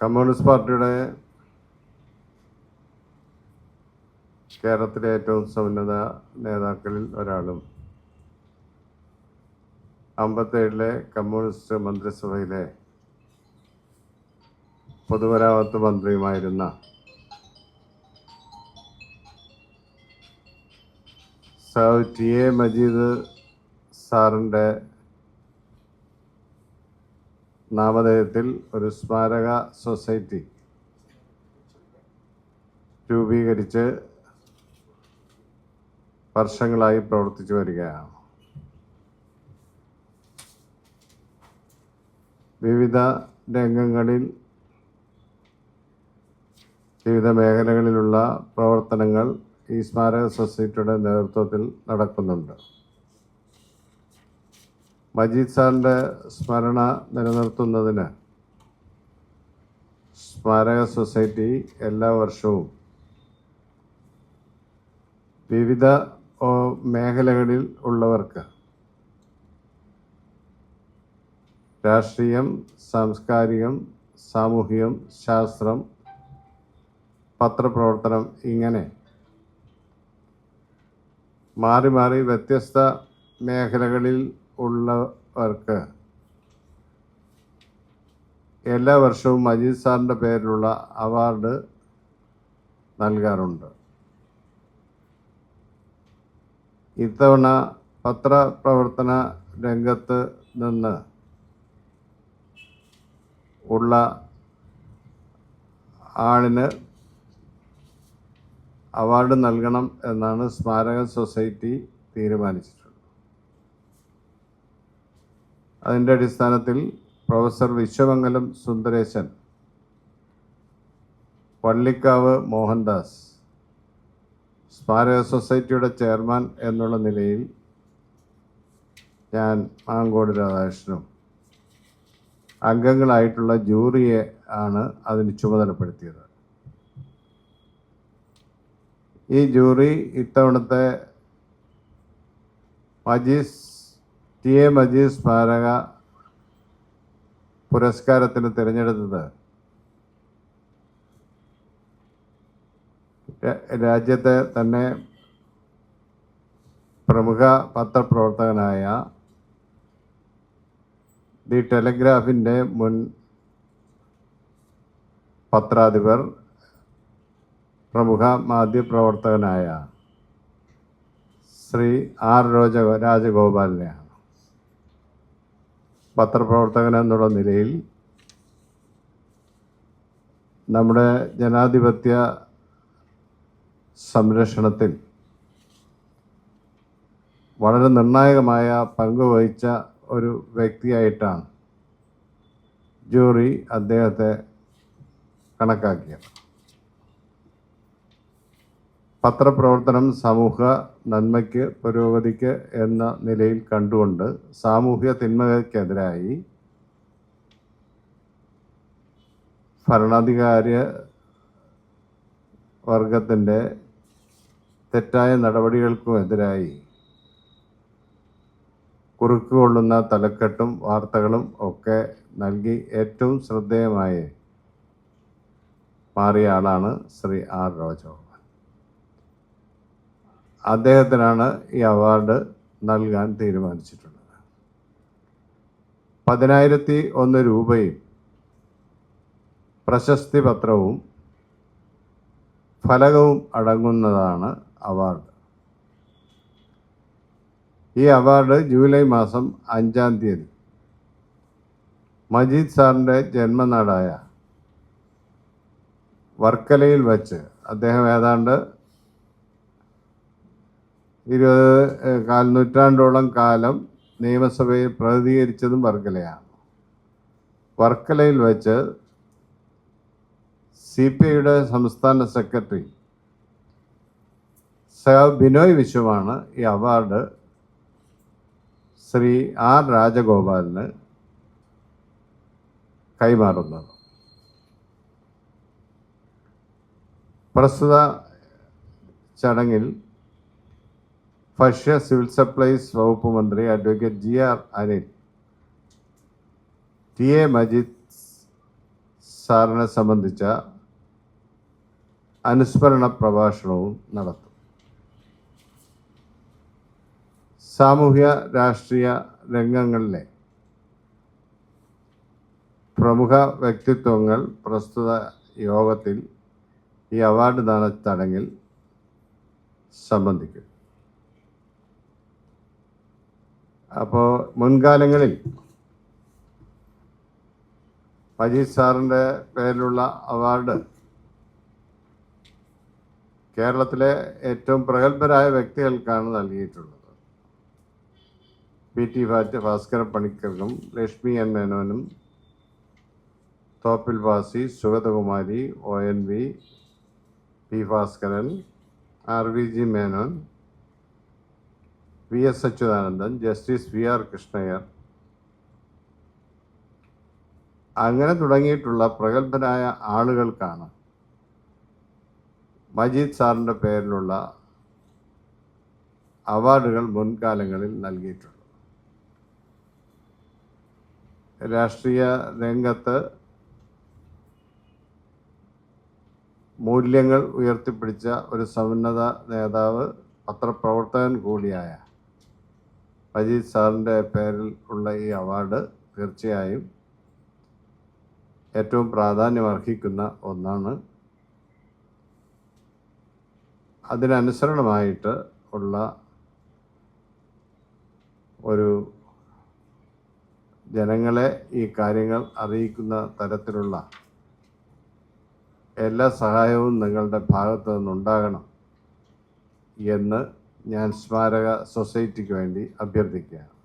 Communist പാർട്ടിയുടെ കേരളത്തിലെ ഏറ്റവും സമുന്നത നേതാക്കളിൽ ഒരാളും അമ്പത്തേഴിലെ കമ്മ്യൂണിസ്റ്റ് മന്ത്രിസഭയിലെ പൊതുമരാമത്ത് മന്ത്രിയുമായിരുന്ന ടി എ മജീദ് സാറിന്റെ നാമധേയത്തിൽ ഒരു സ്മാരക സൊസൈറ്റി രൂപീകരിച്ച് വർഷങ്ങളായി പ്രവർത്തിച്ചു വരികയാണ്. വിവിധ രംഗങ്ങളിൽ വിവിധ മേഖലകളിലുള്ള പ്രവർത്തനങ്ങൾ ഈ സ്മാരക സൊസൈറ്റിയുടെ നേതൃത്വത്തിൽ നടക്കുന്നുണ്ട്. മജീദ് സാറിന്റെ സ്മരണ നിലനിർത്തുന്നതിന് സ്മാരക സൊസൈറ്റി എല്ലാ വർഷവും വിവിധ മേഖലകളിൽ ഉള്ളവർക്ക് രാഷ്ട്രീയം സാംസ്കാരികം സാമൂഹികം ശാസ്ത്രം പത്രപ്രവർത്തനം ഇങ്ങനെ മാറി മാറി വ്യത്യസ്ത മേഖലകളിൽ ഉള്ളവർക്ക് എല്ലാ വർഷവും മജീദ് സാറിന്റെ പേരിലുള്ള അവാർഡ് നൽകാറുണ്ട്. ഇത്തവണ പത്രപ്രവർത്തന രംഗത്ത് നിന്ന് ഉള്ള ആളിന് അവാർഡ് നൽകണം എന്നാണ് സ്മാരക സൊസൈറ്റി തീരുമാനിച്ചിട്ടുള്ളത് അതിന്റെ അടിസ്ഥാനത്തിൽ പ്രൊഫസർ വിശ്വമംഗലം സുന്ദരേശൻ പള്ളിക്കാവ് മോഹൻദാസ് സ്മാരക സൊസൈറ്റിയുടെ ചെയർമാൻ എന്നുള്ള നിലയിൽ ഞാൻ മാങ്കോട് രാധാകൃഷ്ണനും അംഗങ്ങളായിട്ടുള്ള ജൂറിയെ ആണ് അതിന് ചുമതലപ്പെടുത്തിയത്. ഈ ജൂറി ഇത്തവണത്തെ മജീസ് ടി എ മജീസ് സ്മാരക പുരസ്കാരത്തിന് തിരഞ്ഞെടുത്തത് രാജ്യത്തെ തന്നെ പ്രമുഖ പത്രപ്രവർത്തകനായ ദി ടെലഗ്രാഫിന്റെ മുൻ പത്രാധിപർ പ്രമുഖ മാധ്യമപ്രവർത്തകനായ ശ്രീ ആർ രോജ രാജഗോപാലിനെയാണ്. പത്രപ്രവർത്തകൻ എന്നുള്ള നിലയിൽ നമ്മുടെ ജനാധിപത്യ സംരക്ഷണത്തിൽ വളരെ നിർണായകമായ പങ്ക് വഹിച്ച ഒരു വ്യക്തിയായിട്ടാണ് ജൂറി അദ്ദേഹത്തെ കണക്കാക്കിയത്. പത്രപ്രവർത്തനം സമൂഹ നന്മയ്ക്ക് പുരോഗതിക്ക് എന്ന നിലയിൽ കണ്ടുകൊണ്ട് സാമൂഹ്യ തിന്മകൾക്കെതിരായി ഭരണാധികാരി വർഗത്തിന്റെ തെറ്റായ നടപടികൾക്കുമെതിരായി കുറുക്കുകൊള്ളുന്ന തലക്കെട്ടും വാർത്തകളും ഒക്കെ നൽകി ഏറ്റവും ശ്രദ്ധേയമായി മാറിയ ആളാണ് ശ്രീ ആർ രോജഗോപാൽ അദ്ദേഹത്തിനാണ് ഈ അവാർഡ് നൽകാൻ തീരുമാനിച്ചിട്ടുള്ളത്. പതിനായിരത്തി ഒന്ന് രൂപയും പ്രശസ്തി പത്രവും ഫലകവും അടങ്ങുന്നതാണ് അവാർഡ്. ഈ അവാർഡ് ജൂലൈ മാസം അഞ്ചാം തീയതി മജീദ് സാറിന്റെ ജന്മനാടായ വർക്കലയിൽ വച്ച് അദ്ദേഹം ഏതാണ്ട് ഇരുപത് കാൽനൂറ്റാണ്ടോളം കാൽ നൂറ്റാണ്ടോളം കാലം നിയമസഭയിൽ പ്രതികരിച്ചതും വർക്കലയാണ്. വർക്കലയിൽ വച്ച് സി പി ഐയുടെ സംസ്ഥാന സെക്രട്ടറി ബിനോയ് വിശ്വമാണ് ഈ അവാർഡ് ശ്രീ ആർ രാജഗോപാലിന് കൈമാറുന്നത്. പ്രസ്തുത ചടങ്ങിൽ ഭക്ഷ്യ സിവിൽ സപ്ലൈസ് വകുപ്പ് മന്ത്രി advocate G R Anil. T A Majeed സാറിനെ സംബന്ധിച്ച അനുസ്മരണ പ്രഭാഷണവും നടത്തും. സാമൂഹ്യ രാഷ്ട്രീയ രംഗങ്ങളിലെ പ്രമുഖ വ്യക്തിത്വങ്ങൾ പ്രസ്തുത യോഗത്തിൽ ഈ അവാർഡ് ദാന ചടങ്ങിൽ സംബന്ധിക്കും. അപ്പോൾ മുൻകാലങ്ങളിൽ അജീത് സാറിന്റെ പേരിലുള്ള അവാർഡ് കേരളത്തിലെ ഏറ്റവും പ്രഗത്ഭരായ വ്യക്തികൾക്കാണ് നൽകിയിട്ടുള്ളത്. പി ടി ഭാറ്റ് ഭാസ്കര പണിക്കറിനും ലക്ഷ്മി എൻ മേനോനും തോപ്പിൽ വാസി Sugathakumari O N V P Bhaskaran R V G Menon V S Achuthanandan justice V R Krishnaiyer. അങ്ങനെ തുടങ്ങിയിട്ടുള്ള പ്രഗത്ഭരായ ആളുകൾക്കാണ് മജീദ് സാറിന്റെ പേരിലുള്ള അവാർഡുകൾ മുൻകാലങ്ങളിൽ നൽകിയിട്ടുള്ളത്. രാഷ്ട്രീയ രംഗത്ത് മൂല്യങ്ങൾ ഉയർത്തിപ്പിടിച്ച ഒരു സമുന്നത നേതാവ് പത്രപ്രവർത്തകൻ കൂടിയായ മജീദ് സാറിന്റെ പേരിൽ ഉള്ള ഈ അവാർഡ് തീർച്ചയായും ഏറ്റവും പ്രാധാന്യമർഹിക്കുന്ന ഒന്നാണ്. അതിനനുസരണമായിട്ട് ഉള്ള ഒരു ജനങ്ങളെ ഈ കാര്യങ്ങൾ അറിയിക്കുന്ന തരത്തിലുള്ള എല്ലാ സഹായവും നിങ്ങളുടെ ഭാഗത്തു നിന്നുണ്ടാകണം എന്ന് ഞാൻ സ്മാരക സൊസൈറ്റിക്ക് വേണ്ടി അഭ്യർത്ഥിക്കുകയാണ്.